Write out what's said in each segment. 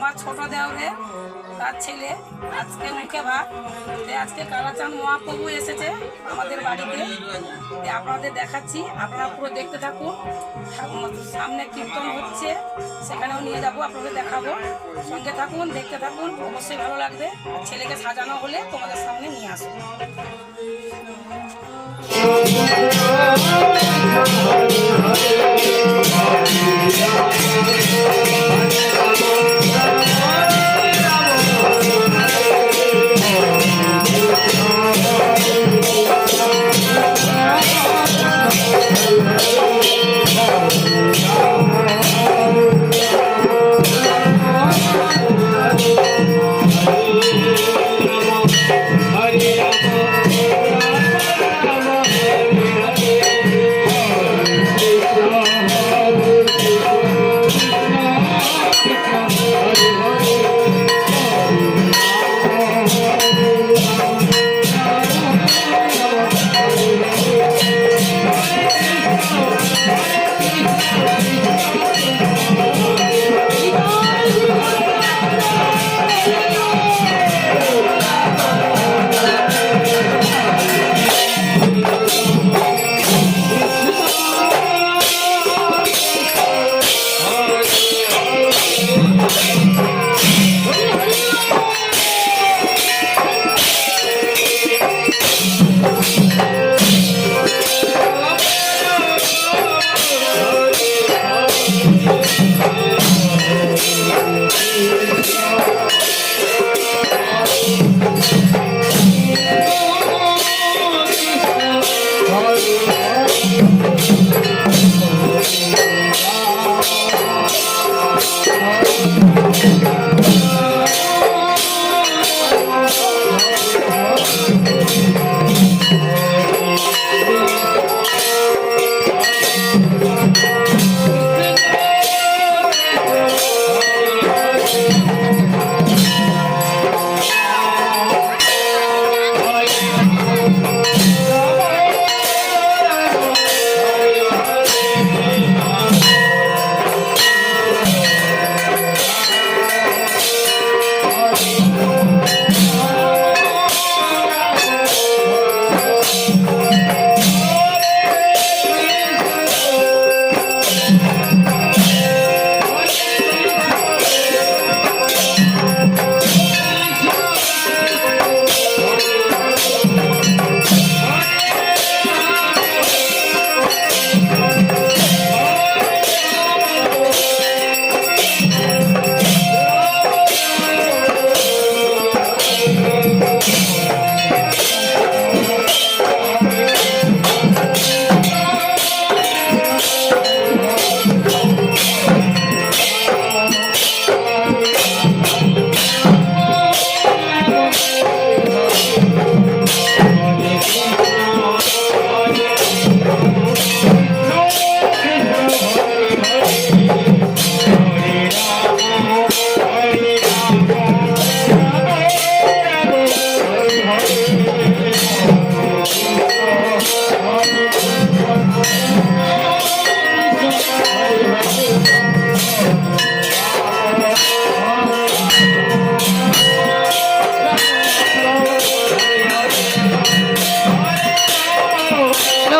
আমার ছোট দেওরে, তার ছেলে, আজকে মুখে ভাত। আজকে কালাচাঁদ মহাপ্রভু এসেছে আমাদের বাড়িতে। আপনাদের দেখাচ্ছি, আপনারা পুরো দেখতে থাকুন। সামনে কীর্তন হচ্ছে, সেখানেও নিয়ে যাব, আপনাদের দেখাবো। সঙ্গে থাকুন, দেখতে থাকুন, অবশ্যই ভালো লাগবে। ছেলেকে সাজানো হলে তোমাদের সামনে নিয়ে আসব।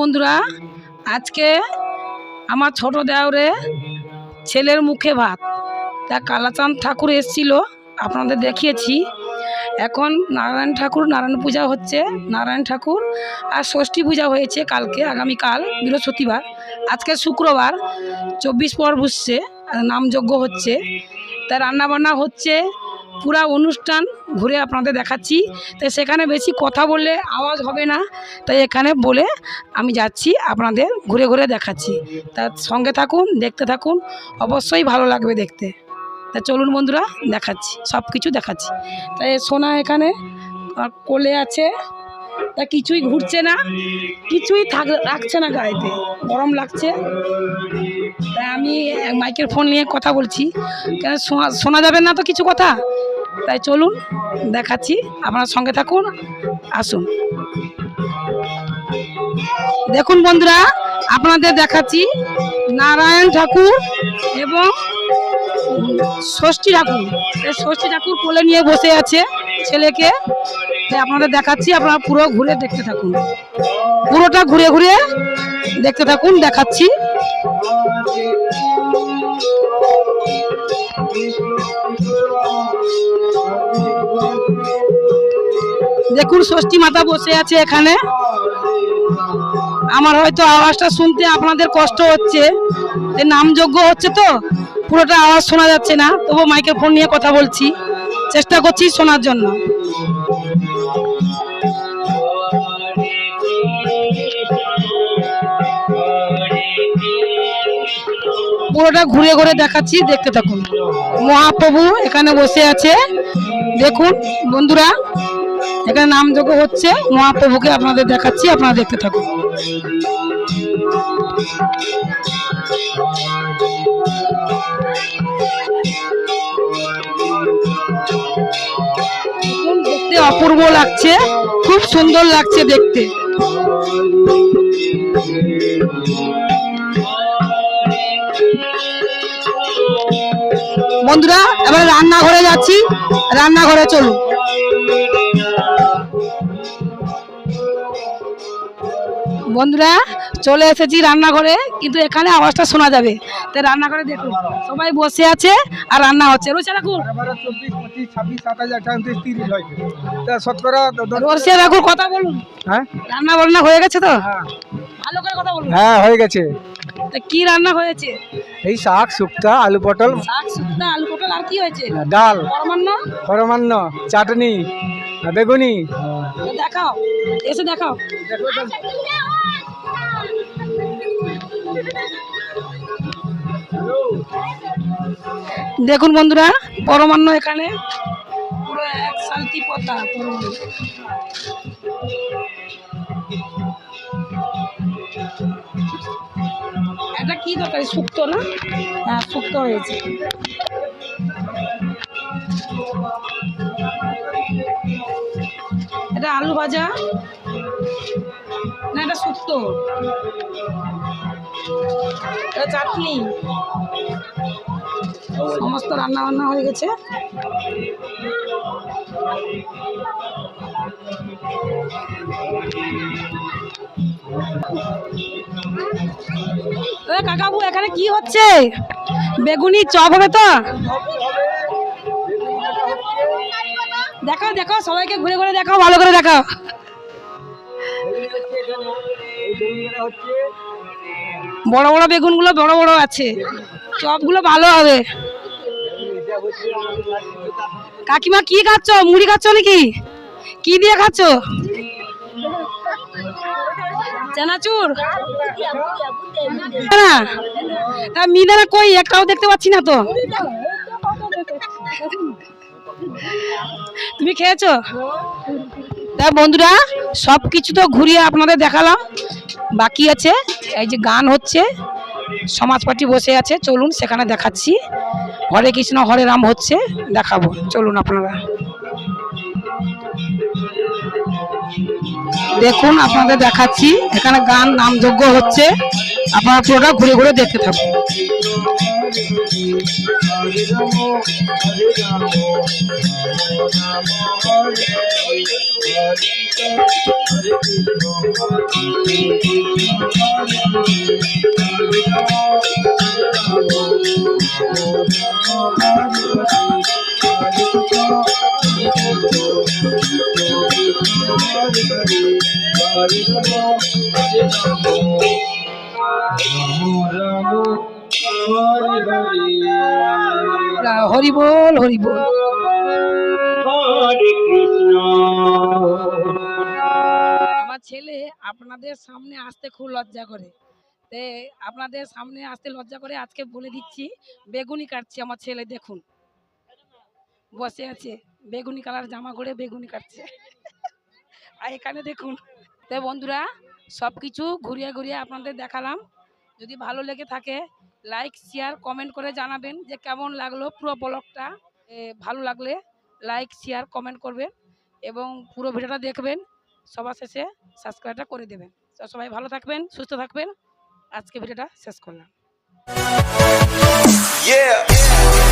বন্ধুরা, আজকে আমার ছোট দেওরে ছেলের মুখে ভাত। তা কালাচাঁদ ঠাকুর এসেছিল, আপনাদের দেখিয়েছি। এখন নারায়ণ ঠাকুর নারায়ণ পূজা হচ্ছে, নারায়ণ ঠাকুর আর ষষ্ঠী পূজা হয়েছে কালকে, আগামীকাল, বৃহস্পতিবার। আজকে শুক্রবার, চব্বিশ পর বসছে নামযজ্ঞ হচ্ছে। তা রান্নাবান্না হচ্ছে পুরা অনুষ্ঠান ঘুরে আপনাদের দেখাচ্ছি। তাই সেখানে বেশি কথা বললে আওয়াজ হবে না। তাই এখানে বলে আমি যাচ্ছি, আপনাদের ঘুরে ঘুরে দেখাচ্ছি। তা সঙ্গে থাকুন, দেখতে থাকুন, অবশ্যই ভালো লাগবে দেখতে। তা চলুন বন্ধুরা, দেখাচ্ছি সব কিছু দেখাচ্ছি। তাই সোনা এখানে কোলে আছে। তা কিছুই ঘুরছে না, কিছুই থাক, রাখছে না গাড়িতে। গরম লাগছে। তাই আমি মাইকের ফোন নিয়ে কথা বলছি। কেন শোনা যাবে না তো কিছু কথা? তাই চলুন, দেখাচ্ছি। আপনার সঙ্গে থাকুন, আসুন। দেখুন বন্ধুরা, আপনাদের দেখাচ্ছি নারায়ণ ঠাকুর এবং ষষ্ঠী ঠাকুর। এই ষষ্ঠী ঠাকুর কোলে নিয়ে বসে আছে ছেলেকে। তাই আপনাদের দেখাচ্ছি, আপনারা পুরো ঘুরে দেখতে থাকুন। পুরোটা ঘুরে ঘুরে দেখতে থাকুন, দেখাচ্ছি। দেখুন, ষষ্ঠী মাতা বসে আছে এখানে। আমার হয়তো আওয়াজটা শুনতে আপনাদের কষ্ট হচ্ছে। নামযোগ্য হচ্ছে তো? পুরোটা আওয়াজ শোনা যাচ্ছে না তবু মাইকের ফোন নিয়ে কথা বলছি। চেষ্টা করছি শোনার জন্য। পুরোটা ঘুরে ঘুরে দেখাচ্ছি, দেখতে থাকুন। মহাপ্রভু এখানে বসে আছে। দেখুন, বন্ধুরা। এখানে নামযোগ্য হচ্ছে, মহাপ্রভুকে আপনাদের দেখাচ্ছি, আপনারা দেখতে থাকুন। দেখতে অপূর্ব লাগছে, খুব সুন্দর লাগছে দেখতে। বন্ধুরা, এবার রান্নাঘরে যাচ্ছি, রান্নাঘরে চলুন। বন্ধুরা চলে এসেছি রান্নাঘরে কিন্তু এখানে আওয়াজটা শোনা যাবে। তাই রান্নাঘরে দেখুন সবাই বসে আছে আর রান্না হচ্ছে। রোসা রাখুন এবারে চব্বিশ পঁচিশ ছাব্বিশ সাতাশ আঠাশ তিরিশ হয়েছে তা শতকরা দ- দ- রাখুন কথা বলুন। হ্যাঁ? রান্না বান্না হয়ে গেছে তো? হ্যাঁ। ভালো করে কথা বলুন। হ্যাঁ হয়ে গেছে। তা কি রান্না হয়েছে? এই শাক শুক্তা আলু পটল। শাক শুক্তা আলু পটল আর কি হয়েছে? ডাল। পরমান্ন? পরমান্ন। চাটনি। বেগুনি। দেখাও। এসে দেখাও। দেখুন বন্ধুরা, পরমান্ন এখানে। পুরো এক শান্তি পতা। এটা কি দরকার? শুক্তো না? হ্যাঁ শুক্তো হয়েছে। এটা আলু ভাজা। না, এটা শুক্তো এটা চাটনি। সমস্ত রান্না বান্না হয়ে গেছে। কাকাবু, এখানে কি হচ্ছে? বেগুনি চপ হবে তো? দেখাও দেখাও, সবাইকে ঘুরে ঘুরে দেখাও, ভালো করে দেখাও। বড় বড় বেগুনগুলো, বড় বড় আছে। চপগুলো ভালো হবে। কাকিমা, কি খাচ্ছ? মুড়ি খাচ্ছ নাকি? কি দিয়ে খাচ্ছ? চানাচুর? তা মিদানা কই? একটাও দেখতে পাচ্ছি না তো। তুমি খেয়েছো? তা বন্ধুরা সব কিছু তো ঘুরিয়ে আপনাদের দেখালাম। বাকি আছে। এই যে গান হচ্ছে। সমাজ পার্টি বসে আছে। চলুন, সেখানে দেখাচ্ছি। হরে কৃষ্ণ হরে রাম হচ্ছে দেখাবো চলুন আপনারা দেখুন আপনাদের দেখাচ্ছি এখানে গান নামযোগ্য হচ্ছে আপনারা পুরোটা ঘুরে ঘুরে দেখতে থাকুন হরি বল হরি বল। আমার ছেলে আপনাদের সামনে আসতে খুব লজ্জা করে। তে আপনাদের সামনে আসতে লজ্জা করে আজকে বলে দিচ্ছি বেগুনি কাটছি আমার ছেলে দেখুন। বসে আছে বেগুনি কালার জামা করে বেগুনি কাটছে। আর এখানে দেখুন, তো বন্ধুরা সব কিছু ঘুরিয়ে ঘুরিয়ে আপনাদের দেখালাম। যদি ভালো লেগে থাকে লাইক শেয়ার কমেন্ট করে জানাবেন যে কেমন লাগল পুরো ব্লগটা। ভালো লাগলে লাইক শেয়ার কমেন্ট করবেন এবং পুরো ভিডিওটা দেখবেন। সবার শেষে সাবস্ক্রাইবটা করে দেবেন। তো সবাই ভালো থাকবেন, সুস্থ থাকবেন। আজকে ভিডিওটা শেষ করলাম। Yeah.